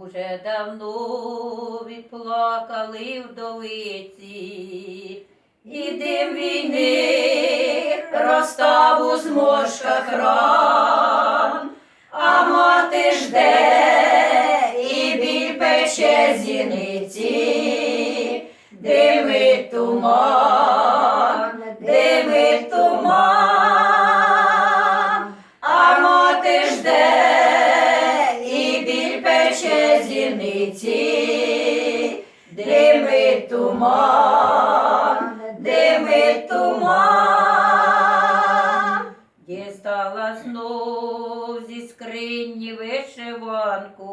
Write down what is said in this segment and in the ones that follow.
Уже давно відплакали вдовиці, і дим війни розстав у зморшках ран, а мати жде і біль пече зіниці, дими туман, пече зіниці, дими туман, дими туман. Дістала знов зі скрині вишиванку,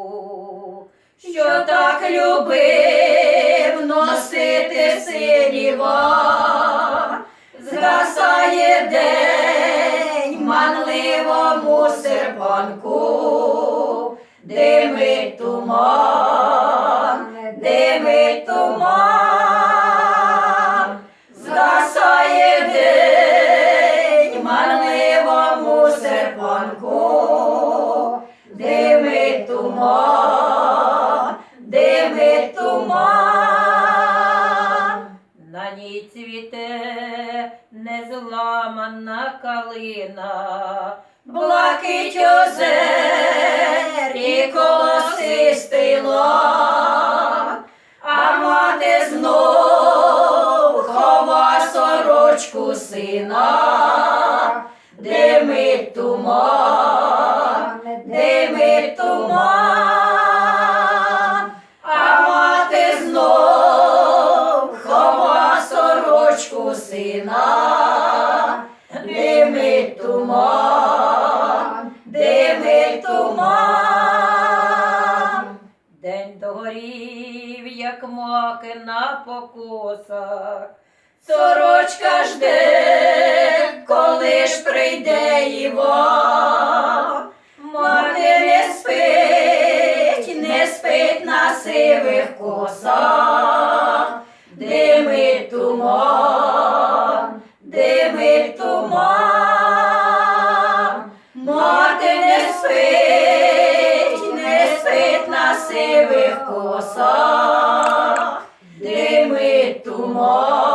що так любив носити син Іван. Згасає день манливому серпанку, дими туман, дими туман, згасає день манливому серпанку, дими туман, дими туман. На ній цвіте незламана калина, блакить озер і колосистий лаг, а мати знов хова сорочку сина, димить туман, як маки на покосах. Сорочка жде, коли ж прийде Іван. Мати не спить, не спить на сивих косах, димить туман, димить туман, мати не спить, не спить на сивих косах. como